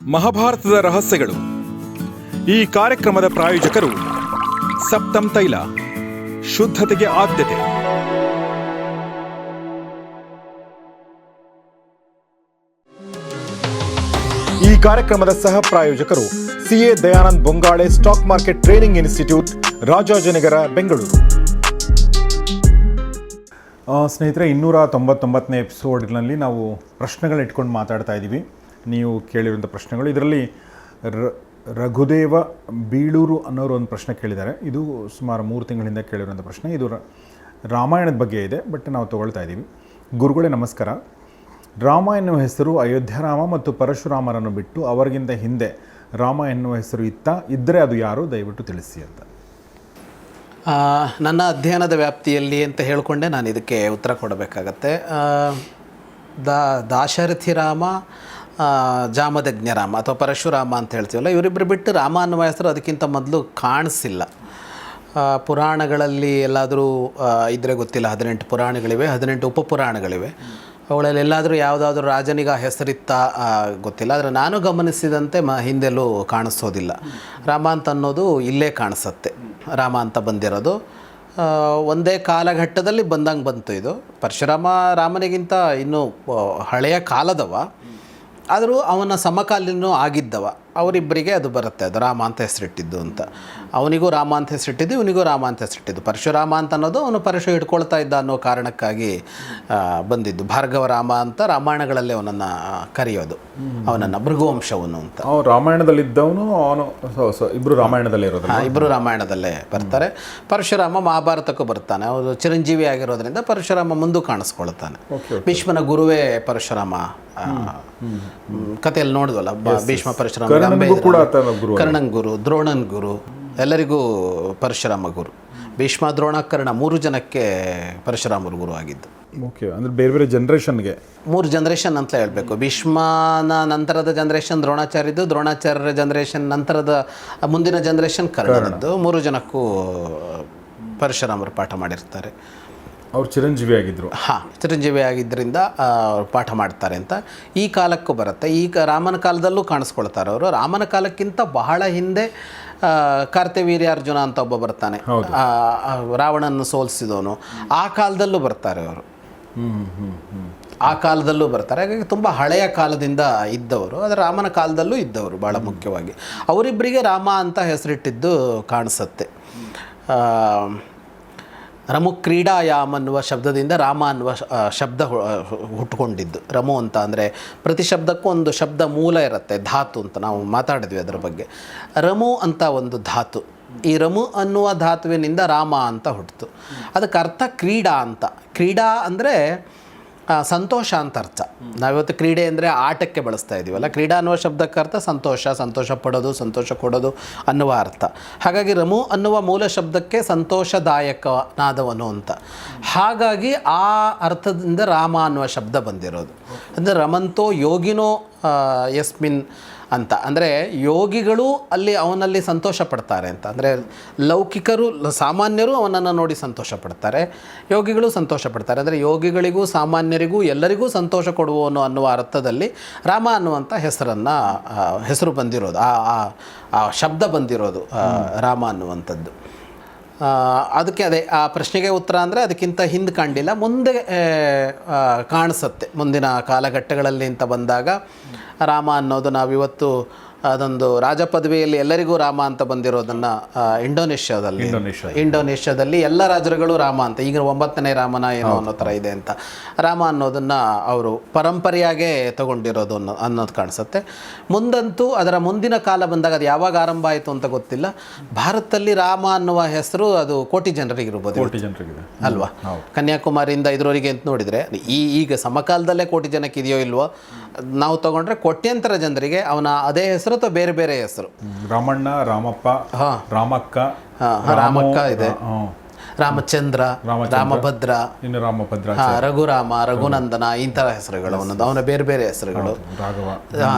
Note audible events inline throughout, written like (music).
ಮಹಾಭಾರತದ ರಹಸ್ಯಗಳು. ಈ ಕಾರ್ಯಕ್ರಮದ ಪ್ರಾಯೋಜಕರು ಸಪ್ತಂ ತೈಲ, ಶುದ್ಧತೆಗೆ ಆದ್ಯತೆ. ಈ ಕಾರ್ಯಕ್ರಮದ ಸಹ ಪ್ರಾಯೋಜಕರು CA Dayanand Bongale stock market training institute, Rajajinagar, Bengaluru. ಸ್ನೇಹಿತರೆ, ಇನ್ನೂರ ತೊಂಬತ್ತೊಂಬತ್ತನೇ ಎಪಿಸೋಡ್ನಲ್ಲಿ ನಾವು ಪ್ರಶ್ನೆಗಳನ್ನ ಇಟ್ಕೊಂಡು ಮಾತಾಡ್ತಾ ಇದ್ದೀವಿ ನೀವು ಕೇಳಿರುವಂಥ ಪ್ರಶ್ನೆಗಳು. ಇದರಲ್ಲಿ ರಘುದೇವ ಬೀಳೂರು ಅನ್ನೋರು ಒಂದು ಪ್ರಶ್ನೆ ಕೇಳಿದ್ದಾರೆ. ಇದು ಸುಮಾರು ಮೂರು ತಿಂಗಳಿಂದ ಕೇಳಿರುವಂಥ ಪ್ರಶ್ನೆ. ಇದು ರಾಮಾಯಣದ ಬಗ್ಗೆ ಇದೆ, ಬಟ್ ನಾವು ತಗೊಳ್ತಾ ಇದ್ದೀವಿ. ಗುರುಗಳೇ, ನಮಸ್ಕಾರ. ರಾಮ ಎನ್ನುವ ಹೆಸರು ಅಯೋಧ್ಯರಾಮ ಮತ್ತು ಪರಶುರಾಮರನ್ನು ಬಿಟ್ಟು ಅವರಿಗಿಂತ ಹಿಂದೆ ರಾಮ ಎನ್ನುವ ಹೆಸರು ಇತ್ತ ಇದ್ದರೆ ಅದು ಯಾರು? ದಯವಿಟ್ಟು ತಿಳಿಸಿ ಅಂತ. ನನ್ನ ಅಧ್ಯಯನದ ವ್ಯಾಪ್ತಿಯಲ್ಲಿ ಅಂತ ಹೇಳಿಕೊಂಡೆ ನಾನು ಇದಕ್ಕೆ ಉತ್ತರ ಕೊಡಬೇಕಾಗತ್ತೆ. ದಾ ದಾಶರಥಿ ರಾಮ ಆ, ಜಾಮದಗ್ನ ರಾಮ ಅಥವಾ ಪರಶುರಾಮ ಅಂತ ಹೇಳ್ತೀವಲ್ಲ ಇವರಿಬ್ಬರು ಬಿಟ್ಟು ರಾಮ ಅನ್ನುವ ಹೆಸರು ಅದಕ್ಕಿಂತ ಮೊದಲು ಕಾಣಿಸಿಲ್ಲ. ಪುರಾಣಗಳಲ್ಲಿ ಎಲ್ಲಾದರೂ ಇದ್ರೆ ಗೊತ್ತಿಲ್ಲ ಹದಿನೆಂಟು ಪುರಾಣಗಳಿವೆ ಹದಿನೆಂಟು ಉಪಪುರಾಣಗಳಿವೆ. ಅವುಗಳಲ್ಲಿ ಎಲ್ಲಾದರೂ ಯಾವುದಾದ್ರೂ ರಾಜನಿಗ ಆ ಹೆಸರಿತ್ತ ಗೊತ್ತಿಲ್ಲ. ಆದರೆ ನಾನು ಗಮನಿಸಿದಂತೆ ಮ ಹಿಂದೆಲ್ಲೂ ಕಾಣಿಸೋದಿಲ್ಲ. ರಾಮ ಅಂತ ಅನ್ನೋದು ಇಲ್ಲೇ ಕಾಣಿಸುತ್ತೆ. ರಾಮ ಅಂತ ಬಂದಿರೋದು. ಒಂದೇ ಕಾಲಘಟ್ಟದಲ್ಲಿ ಬಂದಂಗೆ ಬಂತು ಇದು. ಪರಶುರಾಮ ರಾಮನಿಗಿಂತ ಇನ್ನೂ ಹಳೆಯ ಕಾಲದವ. ಆದರೂ ಅವನ ಸಮಕಾಲೀನೂ ಆಗಿದ್ದವ. ಅವರಿಬ್ಬರಿಗೆ ಅದು ಬರುತ್ತೆ. ಅದು ರಾಮ ಅಂತ ಹೆಸರಿಟ್ಟಿದ್ದು ಅಂತ. ಅವನಿಗೂ ರಾಮ ಅಂತ ಹೆಸರಿಟ್ಟಿದ್ದು ಇವನಿಗೂ ರಾಮ ಅಂತ ಹೆಸರಿಟ್ಟಿದ್ದು. ಪರಶುರಾಮ ಅಂತ ಅನ್ನೋದು ಅವನು ಪರಶು ಇಟ್ಕೊಳ್ತಾ ಇದ್ದ ಅನ್ನೋ ಕಾರಣಕ್ಕಾಗಿ ಬಂದಿದ್ದು. ಭಾರ್ಗವ ರಾಮ ಅಂತ ರಾಮಾಯಣಗಳಲ್ಲಿ ಅವನನ್ನು ಕರೆಯೋದು. ಅವನನ್ನು ಭೃಗುವಂಶವನು ಅಂತ. ಅವನು ರಾಮಾಯಣದಲ್ಲಿದ್ದವನು ಅವನು ಇಬ್ಬರು ರಾಮಾಯಣದಲ್ಲಿ ಇರೋದು ಇಬ್ಬರು ರಾಮಾಯಣದಲ್ಲೇ ಬರ್ತಾರೆ. ಪರಶುರಾಮ ಮಹಾಭಾರತಕ್ಕೂ ಬರ್ತಾನೆ. ಅವರು ಚಿರಂಜೀವಿ ಆಗಿರೋದ್ರಿಂದ ಪರಶುರಾಮ ಮುಂದೂ ಕಾಣಿಸ್ಕೊಳ್ತಾನೆ. ಭೀಷ್ಮನ ಗುರುವೇ ಪರಶುರಾಮ. ಕಥೆಯಲ್ಲಿ ನೋಡಿದ್ವಲ್ಲ ಭೀಷ್ಮ ಪರಶುರಾಮ ಕರ್ಣನ್ ಗುರು ದ್ರೋಣನ್ ಗುರು ಎಲ್ಲರಿಗೂ ಪರಶುರಾಮ ಗುರು. ಭೀಷ್ಮ ದ್ರೋಣ ಕರ್ಣ ಮೂರು ಜನಕ್ಕೆ ಪರಶುರಾಮರು ಗುರು ಆಗಿದ್ದು. ಓಕೆ ಅಂದ್ರೆ ಬೇರೆ ಬೇರೆ ಜನ್ರೇಷನ್ಗೆ ಮೂರು ಜನ್ರೇಷನ್ ಅಂತ ಹೇಳಬೇಕು. ಭೀಷ್ಮನ ನಂತರದ ಜನ್ರೇಷನ್ ದ್ರೋಣಾಚಾರ್ಯದ್ದು ದ್ರೋಣಾಚಾರ್ಯರ ಜನ್ರೇಷನ್ ನಂತರದ ಮುಂದಿನ ಜನ್ರೇಷನ್ ಕರ್ಣನದ್ದು. ಮೂರು ಜನಕ್ಕೂ ಪರಶುರಾಮರು ಪಾಠ ಮಾಡಿರ್ತಾರೆ. ಅವ್ರು ಚಿರಂಜೀವಿ ಆಗಿದ್ದರು ಹಾಂ ಚಿರಂಜೀವಿ ಆಗಿದ್ದರಿಂದ ಅವ್ರು ಪಾಠ ಮಾಡ್ತಾರೆ ಅಂತ ಈ ಕಾಲಕ್ಕೂ ಬರುತ್ತೆ. ಈ ಕ ರಾಮನ ಕಾಲದಲ್ಲೂ ಕಾಣಿಸ್ಕೊಳ್ತಾರೆ ಅವರು. ರಾಮನ ಕಾಲಕ್ಕಿಂತ ಬಹಳ ಹಿಂದೆ ಕಾರ್ತಿವೀರ್ಯಾರ್ಜುನ ಅಂತ ಒಬ್ಬ ಬರ್ತಾನೆ. ರಾವಣನ್ನು ಸೋಲಿಸಿದವನು. ಆ ಕಾಲದಲ್ಲೂ ಬರ್ತಾರೆ ಅವರು. ಆ ಕಾಲದಲ್ಲೂ ಬರ್ತಾರೆ. ಹಾಗಾಗಿ ತುಂಬ ಹಳೆಯ ಕಾಲದಿಂದ ಇದ್ದವರು. ಆದರೆ ರಾಮನ ಕಾಲದಲ್ಲೂ ಇದ್ದವರು ಭಾಳ ಮುಖ್ಯವಾಗಿ. ಅವರಿಬ್ಬರಿಗೆ ರಾಮ ಅಂತ ಹೆಸರಿಟ್ಟಿದ್ದು ಕಾಣಿಸುತ್ತೆ. ರಮು ಕ್ರೀಡಾಯಾಮ್ ಅನ್ನುವ ಶಬ್ದದಿಂದ ರಾಮ ಅನ್ನುವ ಶಬ್ದ ಹುಟ್ಟುಕೊಂಡಿದ್ದು. ಹುಟ್ಕೊಂಡಿದ್ದು ರಮು ಅಂತ ಅಂದರೆ ಪ್ರತಿ ಶಬ್ದಕ್ಕೂ ಒಂದು ಶಬ್ದ ಮೂಲ ಇರುತ್ತೆ, ಧಾತು ಅಂತ ನಾವು ಮಾತಾಡಿದ್ವಿ ಅದರ ಬಗ್ಗೆ. ರಮು ಅಂತ ಒಂದು ಧಾತು. ಈ ರಮು ಅನ್ನುವ ಧಾತುವಿನಿಂದ ರಾಮ ಅಂತ ಹುಟ್ಟಿತು ಅದಕ್ಕೆ ಅರ್ಥ ಕ್ರೀಡಾ ಅಂತ. ಕ್ರೀಡಾ ಅಂದರೆ ಸಂತೋಷ ಅಂತ ಅರ್ಥ. ನಾವಿವತ್ತು ಕ್ರೀಡೆ ಅಂದರೆ ಆಟಕ್ಕೆ ಬಳಸ್ತಾ ಇದ್ದೀವಲ್ಲ ಕ್ರೀಡಾ ಅನ್ನುವ ಶಬ್ದಕ್ಕೆ ಅರ್ಥ ಸಂತೋಷ ಸಂತೋಷ ಪಡೋದು, ಸಂತೋಷ ಕೊಡೋದು ಅನ್ನುವ ಅರ್ಥ. ಹಾಗಾಗಿ ರಮು ಅನ್ನುವ ಮೂಲ ಶಬ್ದಕ್ಕೆ ಸಂತೋಷದಾಯಕನಾದವನು ಅಂತ. ಹಾಗಾಗಿ ಆ ಅರ್ಥದಿಂದ ರಾಮ ಅನ್ನುವ ಶಬ್ದ ಬಂದಿರೋದು. ಅಂದರೆ ರಮಂತೋ ಯೋಗಿನೋ ಯಸ್ಮಿನ್ ಅಂತ. ಅಂದರೆ ಯೋಗಿಗಳು ಅಲ್ಲಿ ಅವನಲ್ಲಿ ಸಂತೋಷ ಪಡ್ತಾರೆ ಅಂತ. ಅಂದರೆ ಲೌಕಿಕರು, ಸಾಮಾನ್ಯರು ಅವನನ್ನು ನೋಡಿ ಸಂತೋಷ ಪಡ್ತಾರೆ ಯೋಗಿಗಳು ಸಂತೋಷ ಪಡ್ತಾರೆ ಅಂದರೆ ಯೋಗಿಗಳಿಗೂ, ಸಾಮಾನ್ಯರಿಗೂ ಎಲ್ಲರಿಗೂ ಸಂತೋಷ ಕೊಡುವವನು ಅನ್ನುವ ಅರ್ಥದಲ್ಲಿ ರಾಮ ಅನ್ನುವಂಥ ಹೆಸರನ್ನು ಹೆಸರು ಬಂದಿರೋದು. ಆ, ಆ- ಶಬ್ದ ಬಂದಿರೋದು ರಾಮ ಅನ್ನುವಂಥದ್ದು. ಅದಕ್ಕೆ ಅದೇ, ಆ ಪ್ರಶ್ನೆಗೆ ಉತ್ತರ ಅಂದರೆ ಅದಕ್ಕಿಂತ ಹಿಂದೆ ಕಾಣಲಿಲ್ಲ. ಮುಂದೆ ಕಾಣಿಸುತ್ತೆ ಮುಂದಿನ ಕಾಲಘಟ್ಟಗಳಲ್ಲಿ ಅಂತ ಬಂದಾಗ. ರಾಮ ಅನ್ನೋದು ನಾವಿವತ್ತು ಅದೊಂದು ರಾಜ ಪದವಿಯಲ್ಲಿ ಎಲ್ಲರಿಗೂ ರಾಮ ಅಂತ ಬಂದಿರೋದನ್ನು ಇಂಡೋನೇಷ್ಯಾದಲ್ಲಿ. ಇಂಡೋನೇಷ್ಯಾದಲ್ಲಿ. ಎಲ್ಲ ರಾಜರುಗಳು ರಾಮ ಅಂತ. ಈಗ ಒಂಬತ್ತನೇ ರಾಮನ ಏನೋ ಅನ್ನೋ ಥರ ಇದೆ ಅಂತ. ರಾಮ ಅನ್ನೋದನ್ನು ಅವರು ಪರಂಪರೆಯಾಗೇ ತಗೊಂಡಿರೋದು ಅನ್ನೋ ಅನ್ನೋದು ಕಾಣಿಸುತ್ತೆ. ಮುಂದಂತೂ ಅದರ ಮುಂದಿನ ಕಾಲ ಬಂದಾಗ ಅದು ಯಾವಾಗ ಆರಂಭ ಆಯಿತು ಅಂತ ಗೊತ್ತಿಲ್ಲ. ಭಾರತದಲ್ಲಿ ರಾಮ ಅನ್ನುವ ಹೆಸರು ಅದು ಕೋಟಿ ಜನರಿಗೆ ಇರ್ಬೋದು ಅಲ್ವಾ? ಕನ್ಯಾಕುಮಾರಿಯಿಂದ ಇದ್ರವರಿಗೆ ಅಂತ ನೋಡಿದರೆ ಈ ಈಗ ಸಮಕಾಲದಲ್ಲೇ ಕೋಟಿ ಜನಕ್ಕೆ ಇದೆಯೋ ಇಲ್ವೋ ನಾವು ತಗೊಂಡ್ರೆ ಕೋಟ್ಯಂತರ ಜನರಿಗೆ ಅವನ ಅದೇ ಹೆಸರು ಅಥವಾ ಬೇರೆ ಬೇರೆ ಹೆಸರು? ರಾಮಣ್ಣ ರಾಮಪ್ಪ ರಾಮಕ್ಕ ಹಾ, ರಾಮಕ್ಕ ಇದೆ. ರಾಮಚಂದ್ರ. ರಾಮಭದ್ರ. ಇನ್ನು ರಾಮಭದ್ರ ರಘುರಾಮ ರಘುನಂದನ ಇಂತಹ ಹೆಸರುಗಳು ಒಂದೊಂದು. ಅವನ ಬೇರೆ ಬೇರೆ ಹೆಸರುಗಳು.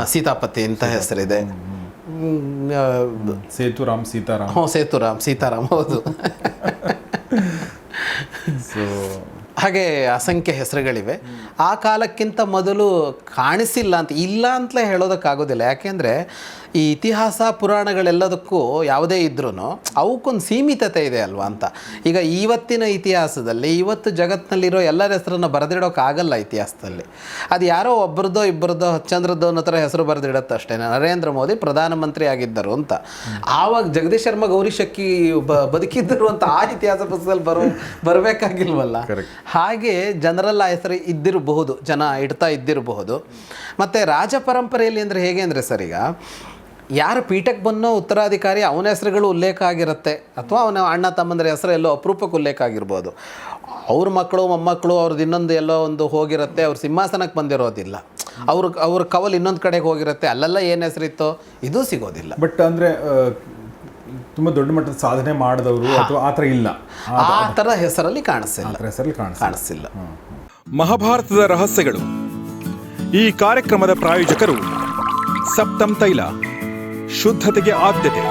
ಸೀತಾಪತಿ ಇಂಥ ಹೆಸರಿದೆ. ಸೇತುರಾಮ್ ಸೀತಾರಾಮ್. ಹ್ಞೂ ಸೇತುರಾಮ್ ಸೀತಾರಾಮ್ ಹೌದು. (laughs) ಸೊ ಹಾಗೆ ಅಸಂಖ್ಯ ಹೆಸರುಗಳಿವೆ. ಆ ಕಾಲಕ್ಕಿಂತ ಮೊದಲು ಕಾಣಿಸಿಲ್ಲ ಅಂತ ಇಲ್ಲ ಅಂತಲೇ ಹೇಳೋದಕ್ಕಾಗೋದಿಲ್ಲ. ಯಾಕೆಂದರೆ ಈ ಇತಿಹಾಸ ಪುರಾಣಗಳೆಲ್ಲದಕ್ಕೂ ಯಾವುದೇ ಇದ್ರೂ ಅವಕ್ಕೊಂದು ಸೀಮಿತತೆ ಇದೆ ಅಲ್ವಾ ಅಂತ. ಈಗ ಇವತ್ತಿನ ಇತಿಹಾಸದಲ್ಲಿ ಇವತ್ತು ಜಗತ್ತಿನಲ್ಲಿರೋ ಎಲ್ಲರ ಹೆಸರನ್ನು ಬರೆದಿಡೋಕ್ಕಾಗಲ್ಲ ಇತಿಹಾಸದಲ್ಲಿ. ಅದು ಯಾರೋ ಒಬ್ಬರದ್ದೋ ಇಬ್ಬರದ್ದೋ ಚಂದ್ರದ್ದೋ ಅನ್ನೋ ಥರ ಹೆಸರು ಬರೆದಿಡತ್ತೆ ಅಷ್ಟೇ. ನರೇಂದ್ರ ಮೋದಿ ಪ್ರಧಾನಮಂತ್ರಿ ಆಗಿದ್ದರು ಅಂತ. ಆವಾಗ ಜಗದೀಶ್ ಶರ್ಮಾ ಗೌರಿ ಶಕ್ಕಿ ಬ ಬದುಕಿದ್ದರು ಅಂತ ಆ ಇತಿಹಾಸ ಪುಸ್ತಕದಲ್ಲಿ ಬರೋ ಬರಬೇಕಾಗಿಲ್ವಲ್ಲ? ಹಾಗೆ ಜನರಲ್ ಆ ಹೆಸರು ಇದ್ದಿರಬಹುದು ಜನ ಇಡ್ತಾ ಇದ್ದಿರಬಹುದು. ಮತ್ತು ರಾಜ ಪರಂಪರೆಯಲ್ಲಿ ಅಂದರೆ ಹೇಗೆ ಅಂದರೆ ಸರ್ ಈಗ ಯಾರು ಪೀಠಕ್ಕೆ ಬಂದೋ ಉತ್ತರಾಧಿಕಾರಿ ಅವನ ಹೆಸರುಗಳು ಉಲ್ಲೇಖ ಆಗಿರುತ್ತೆ. ಅಥವಾ ಅವನ ಅಣ್ಣ ತಮ್ಮಂದ್ರ ಹೆಸರು ಎಲ್ಲೋ ಅಪರೂಪಕ್ಕೆ ಉಲ್ಲೇಖ ಆಗಿರ್ಬೋದು. ಅವ್ರ ಮಕ್ಕಳು ಮೊಮ್ಮಕ್ಕಳು ಅವ್ರದ್ದು ಇನ್ನೊಂದು ಎಲ್ಲೋ ಒಂದು ಹೋಗಿರುತ್ತೆ. ಅವ್ರ ಸಿಂಹಾಸನಕ್ಕೆ ಬಂದಿರೋದಿಲ್ಲ. ಅವ್ರ ಅವ್ರ ಕವಲ್ ಇನ್ನೊಂದು ಕಡೆಗೆ ಹೋಗಿರುತ್ತೆ. ಅಲ್ಲೆಲ್ಲ ಏನು ಹೆಸರಿತ್ತೋ? ಇದು ಸಿಗೋದಿಲ್ಲ. ಬಟ್ ಅಂದರೆ ತುಂಬ ದೊಡ್ಡ ಮಟ್ಟದ ಸಾಧನೆ ಮಾಡಿದವರು ಅಥವಾ ಆ ಥರ ಇಲ್ಲ? ಆ ಥರ ಹೆಸರಲ್ಲಿ ಕಾಣಿಸಿಲ್ಲ. ಹೆಸರಲ್ಲಿ ಕಾಣಿಸಿಲ್ಲ. ಮಹಾಭಾರತದ ರಹಸ್ಯಗಳು. ಈ ಕಾರ್ಯಕ್ರಮದ ಪ್ರಾಯೋಜಕರು ಸಪ್ತಂ ತೈಲ. শুদ্ধ থেকে আপডেটে